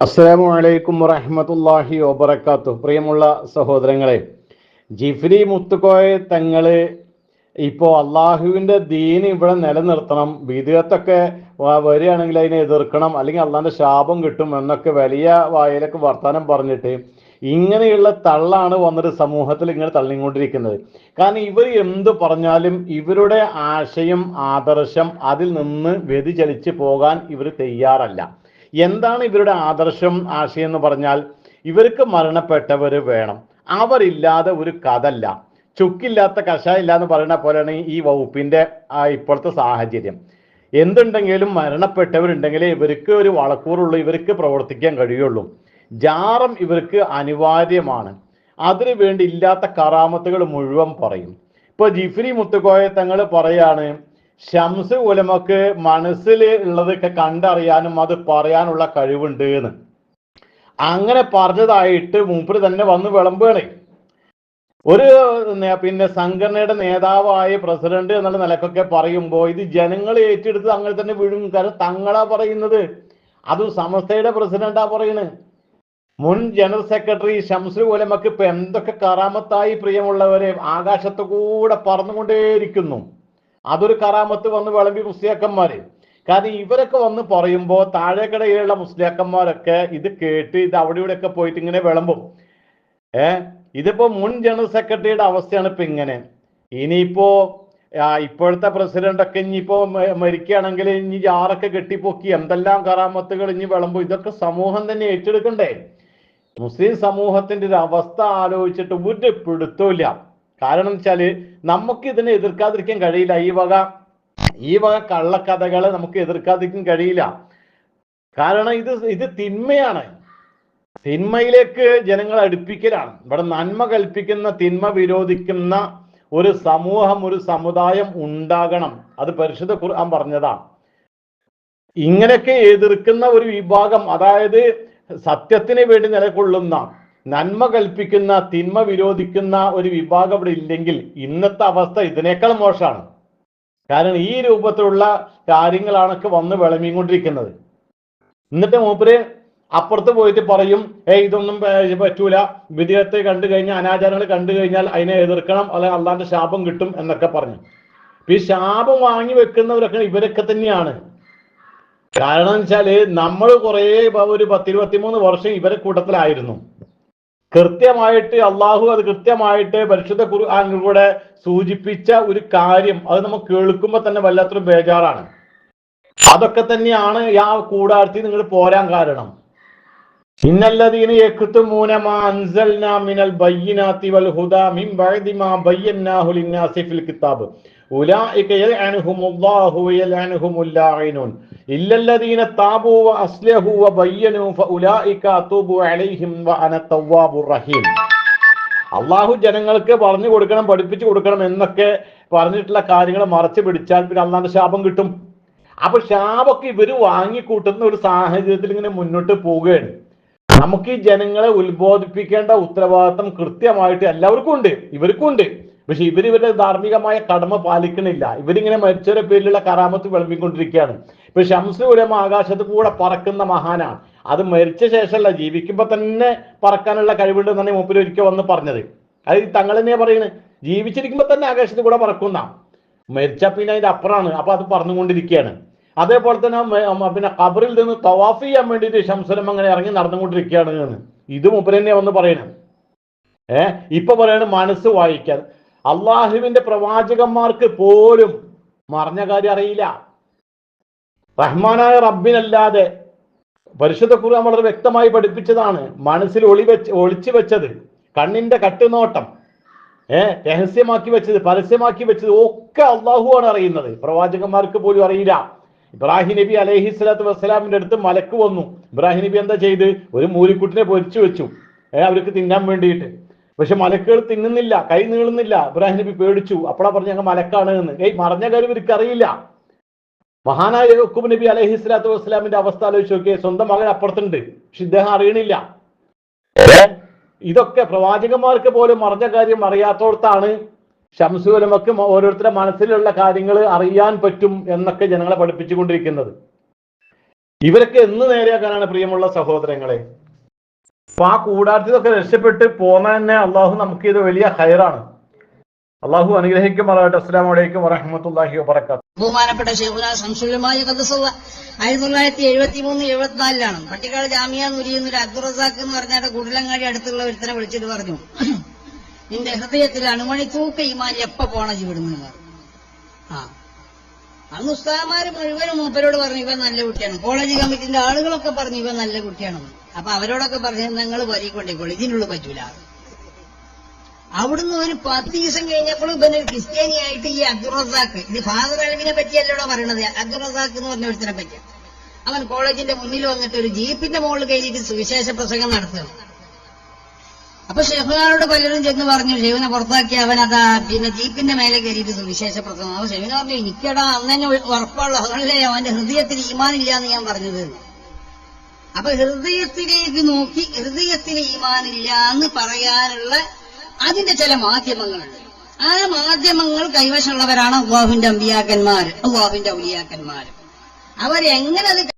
അസ്സലാമു വലൈക്കും വറഹമത്തല്ലാഹി വബർക്കാത്തു പ്രിയമുള്ള സഹോദരങ്ങളെ ജിഫ്രി മുത്തുക്കോയ തങ്ങൾ ഇപ്പോൾ അള്ളാഹുവിന്റെ ദീൻ ഇവിടെ നിലനിർത്തണം വിദേഹത്തൊക്കെ വരികയാണെങ്കിൽ അതിനെ എതിർക്കണം അല്ലെങ്കിൽ അള്ളാഹിന്റെ ശാപം കിട്ടും എന്നൊക്കെ വലിയ വായിലൊക്കെ വർത്തമാനം പറഞ്ഞിട്ട് ഇങ്ങനെയുള്ള തള്ളാണ് വന്നിട്ട് സമൂഹത്തിൽ ഇങ്ങനെ തള്ളിക്കൊണ്ടിരിക്കുന്നത്. കാരണം ഇവർ എന്ത് പറഞ്ഞാലും ഇവരുടെ ആശയം ആദർശം അതിൽ നിന്ന് വ്യതിചലിച്ച് പോകാൻ ഇവർ തയ്യാറല്ല. എന്താണ് ഇവരുടെ ആദർശം ആശയം എന്ന് പറഞ്ഞാൽ ഇവർക്ക് മരണപ്പെട്ടവർ വേണം. അവരില്ലാതെ ഒരു കഥല്ല. ചുക്കില്ലാത്ത കഷായില്ല എന്ന് പറയുന്ന പോലെയാണ് ഈ വകുപ്പിന്റെ ഇപ്പോഴത്തെ സാഹചര്യം. എന്തുണ്ടെങ്കിലും മരണപ്പെട്ടവരുണ്ടെങ്കിൽ ഇവർക്ക് ഒരു വളക്കൂറുള്ളൂ ഇവർക്ക് പ്രവർത്തിക്കാൻ കഴിയുള്ളൂ. ജാറം ഇവർക്ക് അനിവാര്യമാണ്. അതിനു വേണ്ടി ഇല്ലാത്ത കറാമത്തുകൾ മുഴുവൻ പറയും. ഇപ്പൊ ജിഫ്രി മുത്തുക്കോയ തങ്ങൾ പറയാണ് ഷംസ് ഉലമക്ക് മനസ്സിൽ ഉള്ളതൊക്കെ കണ്ടറിയാനും അത് പറയാനുള്ള കഴിവുണ്ട് എന്ന്. അങ്ങനെ പറഞ്ഞതായിട്ട് മൂപ്പര് തന്നെ വന്ന് വിളമ്പുകയാണ്. ഒരു പിന്നെ സംഘടനയുടെ നേതാവായ പ്രസിഡന്റ് എന്നുള്ള നിലക്കൊക്കെ പറയുമ്പോൾ ഇത് ജനങ്ങൾ ഏറ്റെടുത്ത് അങ്ങനെ തന്നെ വീഴും. കാരണം തങ്ങളാ പറയുന്നത്. അത് സമസ്തയുടെ പ്രസിഡന്റാ പറയുന്നത് മുൻ ജനറൽ സെക്രട്ടറി ഷംസ് ഉലമക്ക് ഇപ്പൊ എന്തൊക്കെ കറാമത്തായി പ്രിയമുള്ളവരെ ആകാശത്തു കൂടെ പറന്നുകൊണ്ടേയിരിക്കുന്നു. അതൊരു കറാമത്ത് വന്ന് വിളമ്പി മുസ്ലിയാക്കന്മാര്. കാരണം ഇവരൊക്കെ വന്ന് പറയുമ്പോൾ താഴെക്കടയിലുള്ള മുസ്ലിയാക്കന്മാരൊക്കെ ഇത് കേട്ട് ഇത് അവിടെ ഇവിടെയൊക്കെ പോയിട്ട് ഇങ്ങനെ വിളമ്പും. ഏ? ഇതിപ്പോ മുൻ ജനറൽ സെക്രട്ടറിയുടെ അവസ്ഥയാണ് ഇപ്പൊ ഇങ്ങനെ. ഇനിയിപ്പോ ഇപ്പോഴത്തെ പ്രസിഡന്റ് ഒക്കെ ഇനിയിപ്പോ മരിക്കുകയാണെങ്കിൽ ഇനി ജാറൊക്കെ കെട്ടിപ്പൊക്കി എന്തെല്ലാം കറാമത്തുകൾ ഇനി വിളമ്പും? ഇതൊക്കെ സമൂഹം തന്നെ ഏറ്റെടുക്കണ്ടേ? മുസ്ലിം സമൂഹത്തിന്റെ ഒരു അവസ്ഥ ആലോചിച്ചിട്ട് ഒരു പിടുത്തമില്ല കാരണം വെച്ചാൽ നമുക്ക് ഇതിനെ എതിർക്കാതിരിക്കാൻ കഴിയില്ല. ഈ വക ഈ വക കള്ളക്കഥകളെ നമുക്ക് എതിർക്കാതിരിക്കാൻ കഴിയില്ല. കാരണം ഇത് ഇത് തിന്മയാണ്. തിന്മയിലേക്ക് ജനങ്ങളെ അടുപ്പിക്കലാണ്. ഇവിടെ നന്മ കൽപ്പിക്കുന്ന തിന്മ വിരോധിക്കുന്ന ഒരു സമൂഹം ഒരു സമുദായം ഉണ്ടാകണം. അത് പരിശുദ്ധ ഖുർആൻ പറഞ്ഞതാണ്. ഇങ്ങനെയൊക്കെ എതിർക്കുന്ന ഒരു വിഭാഗം അതായത് സത്യത്തിന് വേണ്ടി നിലകൊള്ളുന്ന നന്മ കൽപ്പിക്കുന്ന തിന്മ വിരോധിക്കുന്ന ഒരു വിഭാഗം ഇവിടെ ഇല്ലെങ്കിൽ ഇന്നത്തെ അവസ്ഥ ഇതിനേക്കാൾ മോശമാണ്. കാരണം ഈ രൂപത്തിലുള്ള കാര്യങ്ങളാണൊക്കെ വന്ന് വിളമ്പിക്കൊണ്ടിരിക്കുന്നത്. എന്നിട്ട് മൂപ്പര് അപ്പുറത്ത് പോയിട്ട് പറയും ഏ ഇതൊന്നും പറ്റൂല. വിദേഹത്തെ കണ്ടു കഴിഞ്ഞാൽ അനാചാരങ്ങൾ കണ്ടു കഴിഞ്ഞാൽ അതിനെ എതിർക്കണം. അല്ലെങ്കിൽ അള്ളാന്റെ ശാപം കിട്ടും എന്നൊക്കെ പറഞ്ഞു. ഈ ശാപം വാങ്ങി വെക്കുന്നവരൊക്കെ ഇവരൊക്കെ തന്നെയാണ്. കാരണം വെച്ചാൽ നമ്മൾ കുറെ ഒരു പത്തിരുപത്തിമൂന്ന് വർഷം ഇവരെ കൂട്ടത്തിലായിരുന്നു. കൃത്യമായിട്ട് അള്ളാഹു അത് കൃത്യമായിട്ട് പരിശുദ്ധ ഖുർആാനിലൂടെ സൂചിപ്പിച്ച ഒരു കാര്യം. അത് നമ്മൾ കേൾക്കുമ്പോൾ തന്നെ വല്ലാത്തൊരു ബേജാറാണ്. അതൊക്കെ തന്നെയാണ് ആ കൂടാരത്തിൽ നിങ്ങൾ പോരാൻ കാരണം. മിനൽ വൽ ഹുദാ മിൻ ബഅദി മാ ഫിൽ കിതാബ്. ഇല്ലല്ലദീന അലൈഹിം വഅന റഹീം. അള്ളാഹു ജനങ്ങൾക്ക് പറഞ്ഞു കൊടുക്കണം പഠിപ്പിച്ചു കൊടുക്കണം എന്നൊക്കെ പറഞ്ഞിട്ടുള്ള കാര്യങ്ങൾ മറച്ചു പിടിച്ചാൽ പിന്നെ അള്ളാന്റെ ശാപം കിട്ടും. അപ്പൊ ശാപൊക്കെ ഇവർ വാങ്ങിക്കൂട്ടുന്ന ഒരു സാഹചര്യത്തിൽ ഇങ്ങനെ മുന്നോട്ട് പോവുകയാണ്. നമുക്ക് ഈ ജനങ്ങളെ ഉത്ബോധിപ്പിക്കേണ്ട ഉത്തരവാദിത്തം കൃത്യമായിട്ട് എല്ലാവർക്കും ഉണ്ട് ഇവർക്കും ഉണ്ട്. പക്ഷെ ഇവർ ഇവരുടെ ധാർമ്മികമായ കടമ പാലിക്കണില്ല. ഇവരിങ്ങനെ മരിച്ചവരുടെ പേരിലുള്ള കറാമത്ത് വിളമ്പിക്കൊണ്ടിരിക്കുകയാണ്. ഇപ്പൊ ഷംസ് ആകാശത്ത് കൂടെ പറക്കുന്ന മഹാനാണ്. അത് മരിച്ച ശേഷമല്ല ജീവിക്കുമ്പോ തന്നെ പറക്കാനുള്ള കഴിവുണ്ടെന്നാണ് മൂപ്പര് ഒരിക്കൽ വന്ന് പറഞ്ഞത്. അത് തങ്ങൾ തന്നെയാ പറയുന്നത് ജീവിച്ചിരിക്കുമ്പോ തന്നെ ആകാശത്ത് കൂടെ പറക്കുന്ന. മരിച്ച പിന്നെ അതിന്റെ അപ്പുറമാണ്. അപ്പൊ അത് പറഞ്ഞുകൊണ്ടിരിക്കുകയാണ്. അതേപോലെ തന്നെ പിന്നെ ഖബറിൽ നിന്ന് തവാഫ് ചെയ്യാൻ വേണ്ടിയിട്ട് ശംസലം അങ്ങനെ ഇറങ്ങി നടന്നുകൊണ്ടിരിക്കുകയാണ് എന്ന്. ഇത് മുപ്പരന്നെ വന്ന് പറയണം. ഏ? ഇപ്പൊ പറയാണ് മനസ്സ് വായിക്കാൻ. അള്ളാഹുവിന്റെ പ്രവാചകന്മാർക്ക് പോലും മറഞ്ഞ കാര്യം അറിയില്ല. റഹ്മാനായ റബ്ബിനല്ലാതെ പരിശുദ്ധ കുറാൻ വളരെ വ്യക്തമായി പഠിപ്പിച്ചതാണ് മനസ്സിൽ ഒളി വെച്ച് ഒളിച്ചു വെച്ചത് കണ്ണിന്റെ കട്ടുനോട്ടം ഏ? രഹസ്യമാക്കി വെച്ചത് പരസ്യമാക്കി വെച്ചത് ഒക്കെ അള്ളാഹുവാണ് അറിയുന്നത്. പ്രവാചകന്മാർക്ക് പോലും അറിയില്ല. ഇബ്രാഹിം നബി അലൈഹി സ്വലാത്തു വസ്സലാമിന്റെ അടുത്ത് മലക്ക് വന്നു. ഇബ്രാഹിം നബി എന്താ ചെയ്ത്? ഒരു മൂലിക്കുട്ടിനെ പൊരിച്ചു വെച്ചു. ഏഹ് അവർക്ക് തിന്നാൻ വേണ്ടിയിട്ട്. പക്ഷെ മലക്കുകൾ തിന്നുന്നില്ല കൈ നീളുന്നില്ല. ഇബ്രാഹിം നബി പേടിച്ചു. അപ്പോഴാ പറഞ്ഞ ഞങ്ങൾ മലക്കാണ് എന്ന്. ഏയ് മറഞ്ഞ കാര്യം ഇവർക്ക് അറിയില്ല. മഹാനായ ഹുക്കുബ് നബി അലൈഹി സ്വലാത്തു വസ്സലാമിന്റെ അവസ്ഥ ആലോചിച്ച് നോക്കിയേ സ്വന്തം മകൻ അപ്പുറത്തുണ്ട്. പക്ഷെ ഇദ്ദേഹം അറിയണില്ല? ഇതൊക്കെ പ്രവാചകന്മാർക്ക് പോലും മറഞ്ഞ കാര്യം അറിയാത്തോടത്താണ് ഷംസുലമക്ക് ഓരോരുത്തരുടെ മനസ്സിലുള്ള കാര്യങ്ങൾ അറിയാൻ പറ്റും എന്നൊക്കെ ജനങ്ങളെ പഠിപ്പിച്ചുകൊണ്ടിരിക്കുന്നത്. ഇവരൊക്കെ എന്ന് നേരെയാക്കാനാണ് പ്രിയമുള്ള സഹോദരങ്ങളെ. അപ്പൊ ആ കൂടാർത്ഥിതൊക്കെ രക്ഷപ്പെട്ട് പോകാൻ തന്നെ അള്ളാഹു നമുക്ക് ഇത് വലിയ ഹയറാണ് അള്ളാഹു അനുഗ്രഹിക്കുമാറാകട്ടെ. അസ്സാം വലൈക്കും വറഹമത്തല്ലാഹി വബർക്കാത്തു ബഹുമാനപ്പെട്ട ഷെയ്ഖുന സംശുലമായ കദസുള്ള ആയിരത്തി തൊള്ളായിരത്തി എഴുപത്തി മൂന്ന് എഴുപത്തിനാലിലാണ്. പട്ടിക്കാട് ജാമിയ നുരിയെന്നൊരു അബ്ദുറസാഖ് എന്ന് പറഞ്ഞാൽ കുടിലങ്ങാടി അടുത്തുള്ള ഒരുത്തനെ വിളിച്ചിട്ട് പറഞ്ഞു. നിന്റെ ഹൃദയത്തിൽ അണുമണി തൂക്ക ഈമാൻ എപ്പ പോണ പറഞ്ഞു ആ. അന്ന് ഉസ്താമാര് മുഴുവനും മൂപ്പരോട് പറഞ്ഞു ഇവൻ നല്ല കുട്ടിയാണ്. കോളേജ് കമ്മിറ്റിന്റെ ആളുകളൊക്കെ പറഞ്ഞു ഇവൻ നല്ല കുട്ടിയാണെന്ന്. അപ്പൊ അവരോടൊക്കെ പറഞ്ഞു നിങ്ങൾ വരി കൊണ്ടേക്കോളൂ ഇതിനുള്ള പറ്റൂല. അവിടുന്ന് ഒരു പത്ത് ദിവസം കഴിഞ്ഞപ്പോൾ ഇവന് ക്രിസ്ത്യാനിയായിട്ട് ഈ അബ്ദുൾ റസാഖ് ഇത് ഫാദർ അലമിനെ പറ്റിയല്ലോടോ പറയണത്? അബ്ദുൾ റസാഖ് എന്ന് പറഞ്ഞ ഒരുത്തിനെ പറ്റി അവൻ കോളേജിന്റെ മുന്നിൽ വന്നിട്ട് ഒരു ജീപ്പിന്റെ മുകളിൽ കഴിഞ്ഞിട്ട് സുവിശേഷ പ്രസംഗം നടത്തുകയാണ് അപ്പൊ ഷെഫുനാരോട് പലരും ചെന്ന് പറഞ്ഞു ഷെഫിനെ പുറത്താക്കി അവൻ അതാ പിന്നെ ജീപ്പിന്റെ മേലെ കയറിയിട്ട് സുവിശേഷ പ്രസംഗം അപ്പൊ ഷെഫിന് പറഞ്ഞു എനിക്കടാ അങ്ങനെ ഉറപ്പുള്ള അതല്ലേ അവന്റെ ഹൃദയത്തിൽ ഈമാനില്ല എന്ന് ഞാൻ പറഞ്ഞത്. അപ്പൊ ഹൃദയത്തിലേക്ക് നോക്കി ഹൃദയത്തിൽ ഈമാനില്ല എന്ന് പറയാനുള്ള അതിന്റെ ചില മാധ്യമങ്ങളുണ്ട് ആ മാധ്യമങ്ങൾ കൈവശമുള്ളവരാണ് അള്ളാഹുവിന്റെ അമ്പിയാക്കന്മാർ അള്ളാഹുവിന്റെ ഔലിയാക്കന്മാർ അവരെങ്ങനെ അത്